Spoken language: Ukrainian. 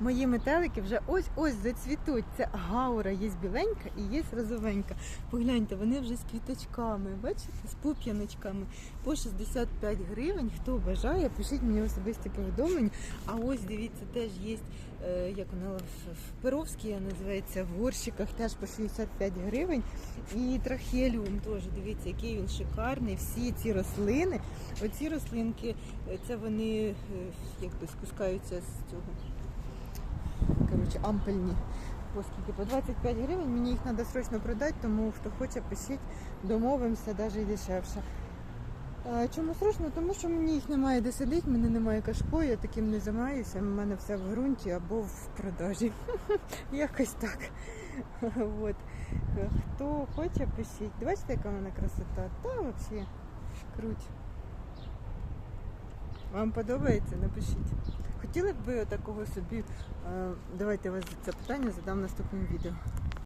Мої метелики вже ось-ось зацвітуть. Це гаура, є біленька і є розовенька. Погляньте, вони вже з квіточками, бачите, з пуп'яночками. По 65 гривень. Хто бажає, пишіть мені особисті повідомлення. А ось дивіться, теж є, е, як вона в- Перовській називається, в горщиках теж по 65 гривень. І трахеліум теж, дивіться, який він шикарний. Всі ці рослини, оці рослинки, це вони е, якби спускаються з цього. Коротше, ампельні. По скільки? По 25 гривень. Мені їх треба срочно продати, тому хто хоче, пишіть, домовимося, навіть і дешевше. Чому срочно? Тому що мені їх немає де сидіти, мене немає кашпо, я таким не займаюся. У мене все в ґрунті або в продажі. Якось так. От. Хто хоче, пишіть. Бачите, яка вона красота? Та взагалі круть. Вам подобається? Напишіть. Хотіли б ви такого собі? Е, Давайте вас це питання задам в наступному відео.